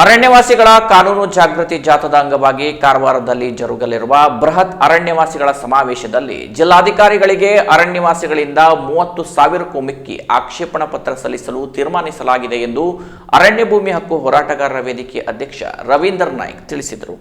ಅರಣ್ಯವಾಸಿಗಳ ಕಾನೂನು ಜಾಗೃತಿ ಜಾಥಾದ ಅಂಗವಾಗಿ ಕಾರವಾರದಲ್ಲಿ ಜರುಗಲಿರುವ ಬೃಹತ್ ಅರಣ್ಯವಾಸಿಗಳ ಸಮಾವೇಶದಲ್ಲಿ ಜಿಲ್ಲಾಧಿಕಾರಿಗಳಿಗೆ ಅರಣ್ಯವಾಸಿಗಳಿಂದ ಮೂವತ್ತು ಸಾವಿರಕ್ಕೂ ಮಿಕ್ಕಿ ಆಕ್ಷೇಪಣಾ ಪತ್ರ ಸಲ್ಲಿಸಲು ತೀರ್ಮಾನಿಸಲಾಗಿದೆ ಎಂದು ಅರಣ್ಯ ಭೂಮಿ ಹಕ್ಕು ಹೋರಾಟಗಾರರ ವೇದಿಕೆ ಅಧ್ಯಕ್ಷ ರವೀಂದ್ರ ನಾಯ್ಕ್ ತಿಳಿಸಿದರು.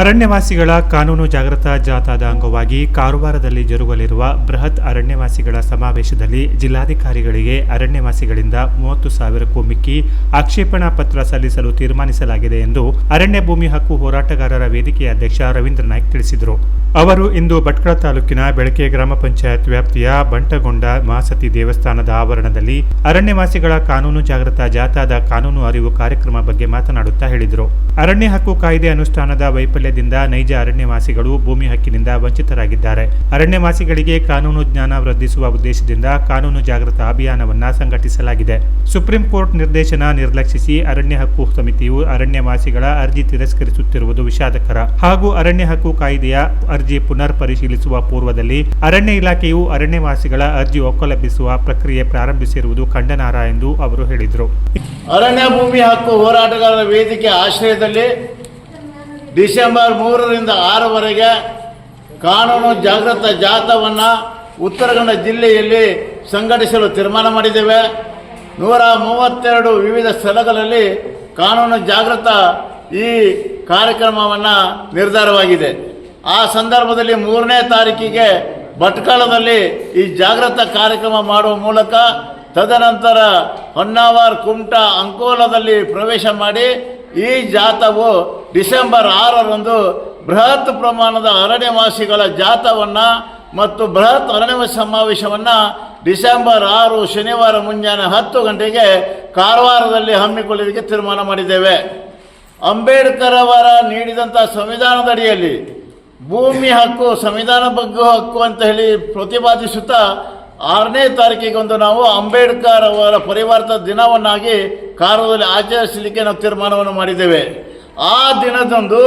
ಅರಣ್ಯವಾಸಿಗಳ ಕಾನೂನು ಜಾಗೃತಾ ಜಾಥಾದ ಅಂಗವಾಗಿ ಕಾರವಾರದಲ್ಲಿ ಜರುಗಲಿರುವ ಬೃಹತ್ ಅರಣ್ಯವಾಸಿಗಳ ಸಮಾವೇಶದಲ್ಲಿ ಜಿಲ್ಲಾಧಿಕಾರಿಗಳಿಗೆ ಅರಣ್ಯವಾಸಿಗಳಿಂದ ಮೂವತ್ತು ಸಾವಿರಕ್ಕೂ ಮಿಕ್ಕಿ ಆಕ್ಷೇಪಣಾ ಪತ್ರ ಸಲ್ಲಿಸಲು ತೀರ್ಮಾನಿಸಲಾಗಿದೆ ಎಂದು ಅರಣ್ಯ ಭೂಮಿ ಹಕ್ಕು ಹೋರಾಟಗಾರರ ವೇದಿಕೆಯ ಅಧ್ಯಕ್ಷ ರವೀಂದ್ರ ನಾಯ್ಕ್ ತಿಳಿಸಿದರು. ಅವರು ಇಂದು ಭಟ್ಕಳ ತಾಲೂಕಿನ ಬೆಳಕೆ ಗ್ರಾಮ ಪಂಚಾಯತ್ ವ್ಯಾಪ್ತಿಯ ಬಂಟಗೊಂಡ ಮಹಾಸತಿ ದೇವಸ್ಥಾನದ ಆವರಣದಲ್ಲಿ ಅರಣ್ಯವಾಸಿಗಳ ಕಾನೂನು ಜಾಗೃತಾ ಜಾಥಾದ ಕಾನೂನು ಅರಿವು ಕಾರ್ಯಕ್ರಮ ಬಗ್ಗೆ ಮಾತನಾಡುತ್ತಾ ಹೇಳಿದರು. ಅರಣ್ಯ ಹಕ್ಕು ಕಾಯ್ದೆ ಅನುಷ್ಠಾನದ ವೈಫಲ್ಯದಿಂದ ನೈಜ ಅರಣ್ಯವಾಸಿಗಳು ಭೂಮಿ ಹಕ್ಕಿನಿಂದ ವಂಚಿತರಾಗಿದ್ದಾರೆ. ಅರಣ್ಯವಾಸಿಗಳಿಗೆ ಕಾನೂನು ಜ್ಞಾನ ವೃದ್ಧಿಸುವ ಉದ್ದೇಶದಿಂದ ಕಾನೂನು ಜಾಗೃತ ಅಭಿಯಾನವನ್ನು ಸಂಘಟಿಸಲಾಗಿದೆ. ಸುಪ್ರೀಂ ಕೋರ್ಟ್ ನಿರ್ದೇಶನ ನಿರ್ಲಕ್ಷಿಸಿ ಅರಣ್ಯ ಹಕ್ಕು ಸಮಿತಿಯು ಅರಣ್ಯವಾಸಿಗಳ ಅರ್ಜಿ ತಿರಸ್ಕರಿಸುತ್ತಿರುವುದು ವಿಷಾದಕರ. ಹಾಗೂ ಅರಣ್ಯ ಹಕ್ಕು ಕಾಯ್ದೆಯ ಅರ್ಜಿ ಪುನರ್ ಪರಿಶೀಲಿಸುವ ಪೂರ್ವದಲ್ಲಿ ಅರಣ್ಯ ಇಲಾಖೆಯು ಅರಣ್ಯವಾಸಿಗಳ ಅರ್ಜಿ ಒಕ್ಕಲೆಬ್ಬಿಸುವ ಪ್ರಕ್ರಿಯೆ ಪ್ರಾರಂಭಿಸಿರುವುದು ಖಂಡನಾರ್ಹ ಎಂದು ಅವರು ಹೇಳಿದರು. ಅರಣ್ಯ ಭೂಮಿ ಹಕ್ಕು ಹೋರಾಟಗಾರರ ವೇದಿಕೆ ಆಶ್ರಯದಲ್ಲಿ ಡಿಸೆಂಬರ್ ಮೂರರಿಂದ ಆರವರೆಗೆ ಕಾನೂನು ಜಾಗೃತ ಜಾಥಾವನ್ನು ಉತ್ತರ ಕನ್ನಡ ಜಿಲ್ಲೆಯಲ್ಲಿ ಸಂಘಟಿಸಲು ತೀರ್ಮಾನ ಮಾಡಿದ್ದೇವೆ. ನೂರ ಮೂವತ್ತೆರಡು ವಿವಿಧ ಸ್ಥಳಗಳಲ್ಲಿ ಕಾನೂನು ಜಾಗೃತ ಈ ಕಾರ್ಯಕ್ರಮವನ್ನು ನಿರ್ಧಾರವಾಗಿದೆ. ಆ ಸಂದರ್ಭದಲ್ಲಿ ಮೂರನೇ ತಾರೀಕಿಗೆ ಭಟ್ಕಳದಲ್ಲಿ ಈ ಜಾಗೃತ ಕಾರ್ಯಕ್ರಮ ಮಾಡುವ ಮೂಲಕ ತದನಂತರ ಹೊನ್ನಾವರ್, ಕುಮಟಾ ಅಂಕೋಲದಲ್ಲಿ ಪ್ರವೇಶ ಮಾಡಿ ಈ ಜಾಥಾವು ಡಿಸೆಂಬರ್ ಆರರಂದು ಬೃಹತ್ ಪ್ರಮಾಣದ ಅರಣ್ಯವಾಸಿಗಳ ಜಾಥವನ್ನು ಮತ್ತು ಬೃಹತ್ ಅರಣ್ಯ ಸಮಾವೇಶವನ್ನು ಡಿಸೆಂಬರ್ ಆರು ಶನಿವಾರ ಮುಂಜಾನೆ ಹತ್ತು ಗಂಟೆಗೆ ಕಾರವಾರದಲ್ಲಿ ಹಮ್ಮಿಕೊಳ್ಳಲಿಕ್ಕೆ ತೀರ್ಮಾನ ಮಾಡಿದ್ದೇವೆ. ಅಂಬೇಡ್ಕರ್ ಅವರ ನೀಡಿದಂಥ ಸಂವಿಧಾನದ ಅಡಿಯಲ್ಲಿ ಭೂಮಿ ಹಕ್ಕು, ಸಂವಿಧಾನ ಬಗ್ಗೆ ಹಕ್ಕು ಅಂತ ಹೇಳಿ ಪ್ರತಿಪಾದಿಸುತ್ತಾ ಆರನೇ ತಾರೀಕಿಗೊಂದು ನಾವು ಅಂಬೇಡ್ಕರ್ ಅವರ ಪರಿವರ್ತ ದಿನವನ್ನಾಗಿ ಕಾರದಲ್ಲಿ ಆಚರಿಸಲಿಕ್ಕೆ ನಾವು ತೀರ್ಮಾನವನ್ನು ಮಾಡಿದ್ದೇವೆ. ಆ ದಿನದಂದು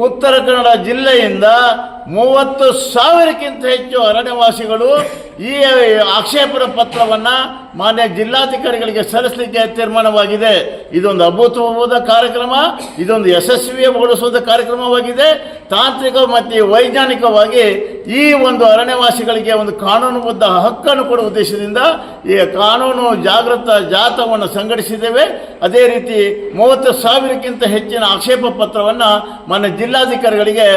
ಉತ್ತರ ಕನ್ನಡ ಜಿಲ್ಲೆಯಿಂದ ಮೂವತ್ತು ಸಾವಿರಕ್ಕಿಂತ ಹೆಚ್ಚು ಅರಣ್ಯವಾಸಿಗಳು ಈ ಆಕ್ಷೇಪರ ಪತ್ರವನ್ನು ಮಾನ್ಯ ಜಿಲ್ಲಾಧಿಕಾರಿಗಳಿಗೆ ಸಲ್ಲಿಸಲಿಕ್ಕೆ ತೀರ್ಮಾನವಾಗಿದೆ. ಇದೊಂದು ಅಭೂತಪೂರ್ವದ ಕಾರ್ಯಕ್ರಮ, ಇದೊಂದು ಯಶಸ್ವಿಗೊಳಿಸುವ ಕಾರ್ಯಕ್ರಮವಾಗಿದೆ. ತಾಂತ್ರಿಕ ಮತ್ತು ವೈಜ್ಞಾನಿಕವಾಗಿ ಈ ಒಂದು ಅರಣ್ಯವಾಸಿಗಳಿಗೆ ಒಂದು ಕಾನೂನುಬದ್ಧ ಹಕ್ಕನ್ನು ಕೊಡುವ ಉದ್ದೇಶದಿಂದ ಈ ಕಾನೂನು ಜಾಗೃತ ಜಾಥವನ್ನು ಸಂಘಟಿಸಿದ್ದೇವೆ. ಅದೇ ರೀತಿ ಮೂವತ್ತು ಸಾವಿರಕ್ಕಿಂತ ಹೆಚ್ಚಿನ ಆಕ್ಷೇಪ ಪತ್ರವನ್ನು ಮಾನ್ಯ ಜಿಲ್ಲಾಧಿಕಾರಿಗಳಿಗೆ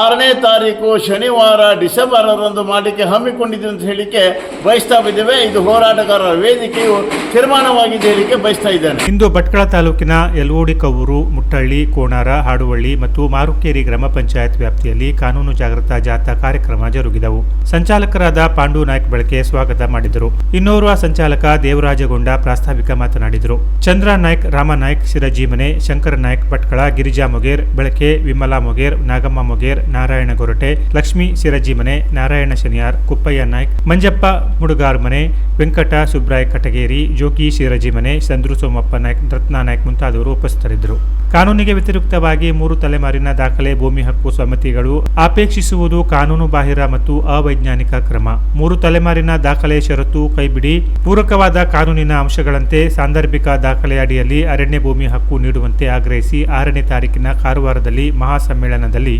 ಆರನೇ ತಾರೀಕು ಶನಿವಾರ ಡಿಸೆಂಬರ್ ಆರರಂದು ಮಾಡಲಿಕ್ಕೆ ಹಮ್ಮಿಕೊಂಡಿದ್ದೀವಿ ಅಂತ ಹೇಳಿಕೆ ಬಯಸ್ತಾ ಇದ್ದೇವೆ. ಇದು ಹೋರಾಟಗಾರರ ವೇದಿಕೆಯು ತೀರ್ಮಾನವಾಗಿದೆ ಹೇಳಿಕೆ ಬಯಸ್ತಾ ಇದ್ದೇನೆ. ಇಂದು ಭಟ್ಕಳ ತಾಲೂಕಿನ ಯಲೋಡಿ ಕವೂರು, ಮುಟ್ಟಳ್ಳಿ, ಕೋಣಾರ, ಹಾಡುವಳ್ಳಿ ಮತ್ತು ಮಾರುಕೇರಿ ಗ್ರಾಮ ಪಂಚಾಯತ್ ವ್ಯಾಪ್ತಿಯಲ್ಲಿ ಕಾನೂನು ಜಾಗೃತ ಜಾಥಾ ಕಾರ್ಯಕ್ರಮ ಜರುಗಿದವು. ಸಂಚಾಲಕರಾದ ಪಾಂಡು ನಾಯ್ಕ ಬೆಳಕೆ ಸ್ವಾಗತ ಮಾಡಿದರು. ಇನ್ನೋರ್ವ ಸಂಚಾಲಕ ದೇವರಾಜಗೊಂಡ ಪ್ರಾಸ್ತಾವಿಕ ಮಾತನಾಡಿದರು. ಚಂದ್ರ ನಾಯ್ಕ, ರಾಮ ನಾಯ್ಕ ಸಿರಜಿ ಮನೆ ಶಂಕರ ನಾಯ್ಕ್, ಭಟ್ಕಳ, ಗಿರಿಜಾ ಮೊಗೇರ್, ಬೆಳಕೆ, ವಿಮಲಾ ಮೊಗೇರ್, ನಾಗಮ್ಮ ಮೊಗೇರ್, ನಾರಾಯಣ ಗೊರಟೆ, ಲಕ್ಷ್ಮೀ ಸಿರಜಿ ಮನೆ ನಾರಾಯಣ ಶನಿಯಾರ್, ಕುಪ್ಪಯ್ಯ ನಾಯ್ಕ್, ಮಂಜಪ್ಪ, ಮುಡುಗಾರ್ ಮನೆ, ವೆಂಕಟ ಸುಬ್ರಾಯ್ ಕಟಗೇರಿ, ಜೋಗಿ ಶಿರಜಿ ಮನೆ ಚಂದ್ರು ಸೋಮಪ್ಪ ನಾಯ್ಕ್, ರತ್ನಾ ನಾಯ್ಕ್ ಮುಂತಾದವರು ಉಪಸ್ಥಿತರಿದ್ದರು. ಕಾನೂನಿಗೆ ವ್ಯತಿರಿಕ್ತವಾಗಿ ಮೂರು ತಲೆಮಾರಿನ ದಾಖಲೆ, ಭೂಮಿ ಹಕ್ಕು ಸಮಿತಿಗಳು ಅಪೇಕ್ಷಿಸುವುದು ಕಾನೂನು ಬಾಹಿರ ಮತ್ತು ಅವೈಜ್ಞಾನಿಕ ಕ್ರಮ. ಮೂರು ತಲೆಮಾರಿನ ದಾಖಲೆ ಷರತ್ತು ಕೈಬಿಡಿ. ಪೂರಕವಾದ ಕಾನೂನಿನ ಅಂಶಗಳಂತೆ ಸಾಂದರ್ಭಿಕ ದಾಖಲೆ ಅಡಿಯಲ್ಲಿ ಅರಣ್ಯ ಭೂಮಿ ಹಕ್ಕು ನೀಡುವಂತೆ ಆಗ್ರಹಿಸಿ ಆರನೇ ತಾರೀಕಿನ ಕಾರವಾರದಲ್ಲಿ ಮಹಾಸಮ್ಮೇಳನದಲ್ಲಿ.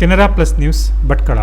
Canara plus news Bhatkal.